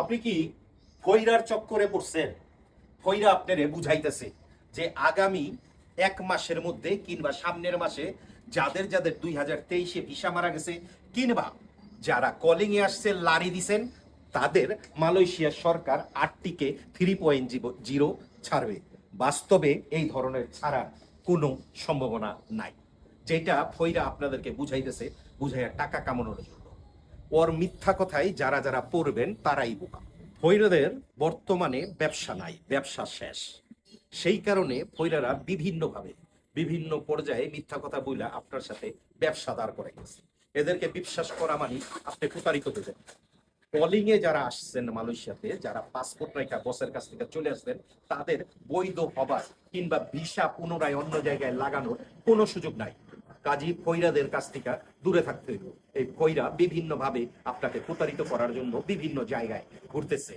আপনি কি ফইরার চক্করে পড়ছেন? ফইরা আপনারে বুঝাইতেছে যে আগামী এক মাসের মধ্যে কিংবা সামনের মাসে যাদের যাদের দুই হাজার তেইশে ভিসা মারা গেছে, কিংবা যারা কলিং এ আসছে, লারি দিছেন, তাদের মালয়েশিয়ার সরকার আটটিকে থ্রি পয়েন্ট জিরো ছাড়বে। বাস্তবে এই ধরনের ছাড়া কোনো সম্ভাবনা নাই। যেটা ফইরা আপনাদেরকে বুঝাইতেছে, বুঝাইয়া টাকা কামানোর জন্য। ওর মিথ্যা কথাই যারা যারা পড়বেন তারাই বোকা। ফৈরদের বর্তমানে ব্যবসা নাই, ব্যবসা শেষ। সেই কারণে ফৈরারা বিভিন্নভাবে, বিভিন্ন পর্যায়ে মিথ্যা কথা বইলা আপনার সাথে ব্যবসা দাঁড় করে গেছে। এদেরকে বিশ্বাস করা মানে আপনি প্রতারিত হয়ে কলিং এ যারা আসছেন মালয়েশিয়াতে, যারা পাসপোর্ট রেখা বসের কাছ থেকে চলে আসছেন তাদের বৈধ হবার কিংবা ভিসা পুনরায় অন্য জায়গায় লাগানোর কোনো সুযোগ নাই। কাজী ফৈরাদের কাছ থেকে দূরে থাকতে হইল। এই ফৈরা বিভিন্নভাবে আপনাকে প্রতারিত করার জন্য বিভিন্ন জায়গায় ঘুরতেছে।